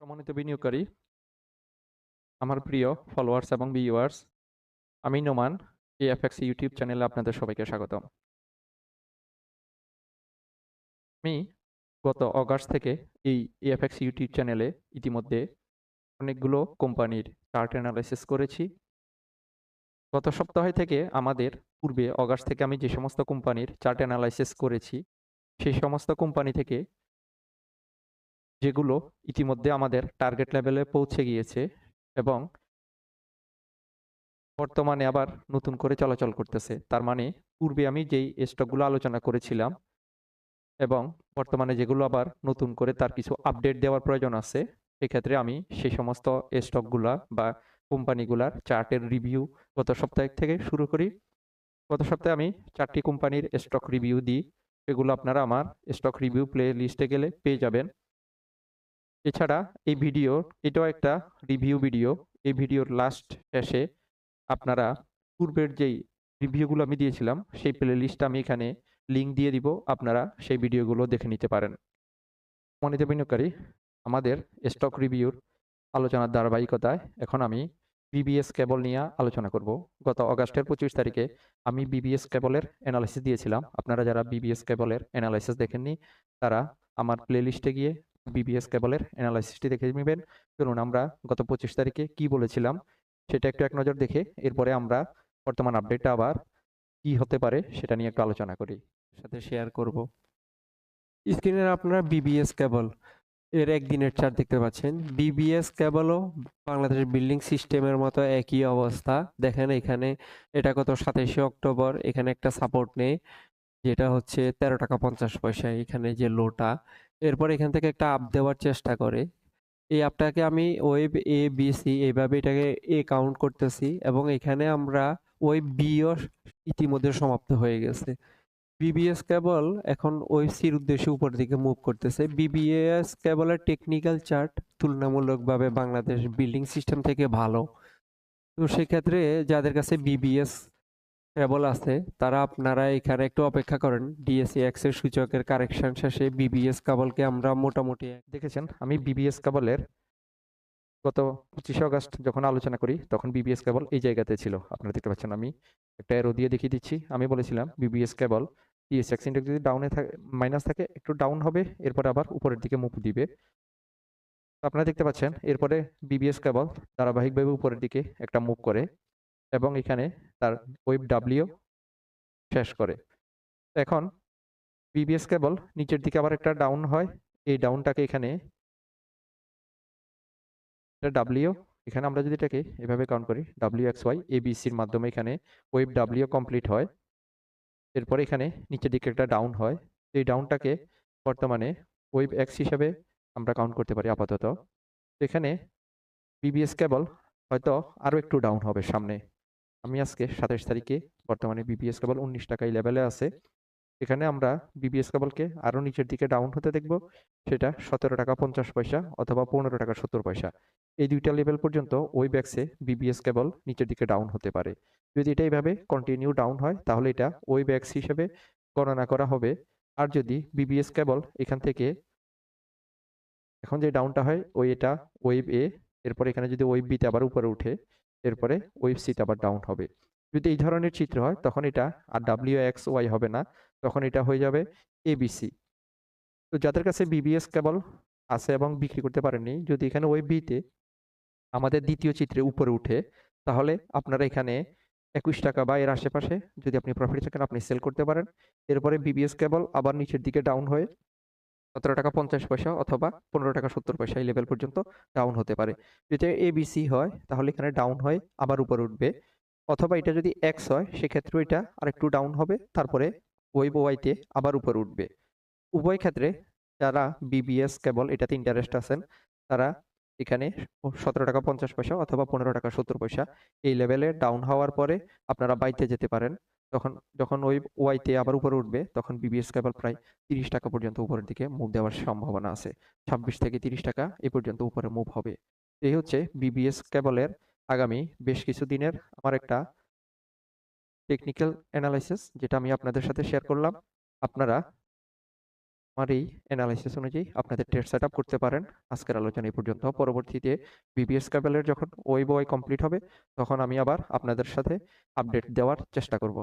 সম্মানিত বিনিয়োগকারী, আমার প্রিয় ফলোয়ার্স এবং ভিউয়ার্স আমি নোমান এএফএক্স ইউটিউব চ্যানেলে আপনাদের সবাইকে স্বাগতম। আমি গত অগাস্ট থেকে এই এএফএক্স ইউটিউব চ্যানেলে ইতিমধ্যে অনেকগুলো কোম্পানির চার্ট অ্যানালাইসিস করেছি। গত সপ্তাহ থেকে আমাদের পূর্বে অগাস্ট থেকে আমি যে সমস্ত কোম্পানির চার্ট অ্যানালাইসিস করেছি, সেই সমস্ত কোম্পানি থেকে যেগুলো ইতিমধ্যে আমাদের টার্গেট লেভেলে পৌঁছে গিয়েছে এবং বর্তমানে আবার নতুন করে চলাচল করতেছে। তার মানে পূর্বে আমি যেই স্টকগুলো আলোচনা করেছিলাম এবং বর্তমানে যেগুলো আবার নতুন করে তার কিছু আপডেট দেওয়ার প্রয়োজন আছে সেক্ষেত্রে আমি সেই সমস্ত স্টকগুলা বা কোম্পানিগুলার চার্টের রিভিউ গত সপ্তাহ থেকে শুরু করি। গত সপ্তাহে আমি চারটি কোম্পানির স্টক রিভিউ দিই। সেগুলো আপনারা আমার স্টক রিভিউ প্লে লিস্টে গেলে পেয়ে যাবেন। এছাড়া এই ভিডিও, এটাও একটা রিভিউ ভিডিও এই ভিডিওর লাস্ট শেষে আপনারা পূর্বের যেই রিভিউগুলো আমি দিয়েছিলাম, সেই প্লে লিস্টটা আমি এখানে লিঙ্ক দিয়ে দিব। আপনারা সেই ভিডিওগুলো দেখে নিতে পারেন। মনিত বিনিয়োগকারী, আমাদের স্টক রিভিউর আলোচনার ধারাবাহিকতায় এখন আমি বিবিএস কেবল নিয়ে আলোচনা করব। গত অগাস্টের পঁচিশ তারিখে আমি বিবিএস কেবলের অ্যানালাইসিস দিয়েছিলাম। আপনারা যারা বিবিএস কেবলের অ্যানালাইসিস দেখেননি, তারা আমার প্লেলিস্টে গিয়ে বিবিএস কেবলের অ্যানালাইসিসটি দেখে নেবেন। চলুন আমরা গত পঁচিশ তারিখে কি বলেছিলাম, সেটা একটু এক নজর দেখে এরপরে আমরা বর্তমান আপডেটটা আবার কি হতে পারে সেটা নিয়ে একটু আলোচনা করি। সাথে শেয়ার করব। স্ক্রিনে আপনারা বিবিএস কেবল এর একদিনের চার্ট দেখতে পাচ্ছেন। বিবিএস কেবলও বাংলাদেশের বিল্ডিং সিস্টেমের মতো একই অবস্থা। দেখেন এখানে এটা গত সাতাশে অক্টোবর, এখানে একটা সাপোর্ট নেই, যেটা হচ্ছে তেরো টাকা পঞ্চাশ পয়সা এখানে যে লোটা এরপর এখান থেকে একটা আপ দেওয়ার চেষ্টা করে। এই আপটাকে আমি ওয়েব এ বি সি এইভাবে এটাকে এ কাউন্ট করতেছি এবং এখানে আমরা ওয়েব বিও ইতিমধ্যে সমাপ্ত হয়ে গেছে। বিবিএস কেবল এখন ওয়েব সির উদ্দেশ্যে উপর দিকে মুভ করতেছে। বিবিএস কেবলের টেকনিক্যাল চার্ট তুলনামূলকভাবে বাংলাদেশ বিল্ডিং সিস্টেম থেকে ভালো। তো সেক্ষেত্রে যাদের কাছে বিবিএস কেবল আছে। তারা আপনারা এখানে একটু অপেক্ষা করেন। ডিএসসি এক্সের সূচকের কারেকশন শেষে বিবিএস কেবলকে আমরা মোটামুটি দেখেছেন। আমি বিবিএস কেবলের গত পঁচিশে আগস্ট যখন আলোচনা করি, তখন বিবিএস কেবল এই জায়গাতে ছিল। আপনারা দেখতে পাচ্ছেন আমি একটা এরো দিয়ে দেখিয়ে দিচ্ছি। আমি বলেছিলাম বিবিএস কেবল টিএসএক্স ইন্ডেক্স যদি ডাউনে থাকে মাইনাস থাকে, একটু ডাউন হবে, এরপরে আবার উপরের দিকে মুখ দিবে। আপনারা দেখতে পাচ্ছেন, এরপরে বিবিএস কেবল ধারাবাহিকভাবে উপরের দিকে একটা মুভ করে। এবং এখানে তার ওয়েব ডাব্লিউ শেষ করে। এখন বিবিএস কেবল নিচের দিকে আবার একটা ডাউন হয়। এই ডাউনটাকে এখানে এটা ডাব্লিউ এখানে আমরা যদি এটাকে এভাবে কাউন্ট করি ডাব্লিউ এক্স ওয়াই এবিসির মাধ্যমে এখানে ওয়েব ডাব্লিউ কমপ্লিট হয়। এরপরে এখানে নিচের দিকে একটা ডাউন হয়। এই ডাউনটাকে বর্তমানে ওয়েব এক্স হিসাবে আমরা কাউন্ট করতে পারি আপাতত। এখানে বিবিএস কেবল হয়তো আরও একটু ডাউন হবে সামনে। আমি আজকে সাতাশ তারিখে বর্তমানে বিবিএস কেবল উনিশ টাকায় লেভেলে আছে। এখানে আমরা বিবিএস কেবলকে আরও নিচের দিকে ডাউন হতে দেখব। সেটা সতেরো টাকা পঞ্চাশ পয়সা অথবা পনেরো টাকা সত্তর পয়সা। এই দুইটা লেভেল পর্যন্ত ওই ব্যাক্সে বিবিএস কেবল নিচের দিকে ডাউন হতে পারে। যদি এটা এইভাবে কন্টিনিউ ডাউন হয়, তাহলে এটা ওই ব্যাক্স হিসেবে গণনা করা হবে। আর যদি বিবিএস কেবল এখান থেকে এখন যে ডাউনটা হয়, ওই এটা ওয়েব এ এরপর এখানে যদি ওয়েব বিতে আবার উপরে উঠে এরপরে ওয়েব সিতে আবার ডাউন হবে। যদি এই ধরনের চিত্র হয়, তখন এটা আর ডাব্লিউ এক্স ওয়াই হবে না, তখন এটা হয়ে যাবে এবিসি তো যাদের কাছে বিবিএস কেবল আছে এবং বিক্রি করতে পারেননি, যদি এখানে ওয়েব বিতে আমাদের দ্বিতীয় চিত্রে উপরে উঠে, তাহলে আপনারা এখানে একুশ টাকা বা এর আশেপাশে যদি আপনি প্রফিট থাকেন, আপনি সেল করতে পারেন। এরপরে বিবিএস কেবল আবার নিচের দিকে ডাউন হয়ে সতেরো টাকা পঞ্চাশ পয়সা অথবা পনেরো টাকা সত্তর পয়সা এই লেভেল পর্যন্ত ডাউন হতে পারে। যদি এ এবিসি হয়, তাহলে এখানে ডাউন হয়, আবার উপরে উঠবে। অথবা এটা যদি এক্স হয়, সেক্ষেত্রেও এটা আর একটু ডাউন হবে, তারপরে ওয়েব ওয়াইতে আবার উপরে উঠবে। উভয় ক্ষেত্রে যারা বিবিএস কেবল, এটাতে ইন্টারেস্ট আছেন, তারা এখানে সতেরো টাকা পঞ্চাশ পয়সা অথবা পনেরো টাকা সত্তর পয়সা এই লেভেলে ডাউন হওয়ার পরে আপনারা বাইতে যেতে পারেন। তখন, যখন ওই ওয়াইতে আবার উপরে উঠবে, তখন বিবিএস কেবল প্রায় তিরিশ টাকা পর্যন্ত উপরের দিকে মুভ দেওয়ার সম্ভাবনা আছে। ছাব্বিশ থেকে তিরিশ টাকা এ পর্যন্ত উপরে মুভ হবে। এই হচ্ছে বিবিএস কেবলের আগামী বেশ কিছু দিনের আমার একটা টেকনিক্যাল অ্যানালাইসিস যেটা আমি আপনাদের সাথে শেয়ার করলাম। আপনারা আমার এই অ্যানালাইসিস অনুযায়ী আপনাদের টেস্ট সেট করতে পারেন। আজকের আলোচনা এই পর্যন্ত। পরবর্তীতে বিবিএস ক্যাবেলের যখন ওয়েব ওয়াই কমপ্লিট হবে, তখন আমি আবার আপনাদের সাথে আপডেট দেওয়ার চেষ্টা করব।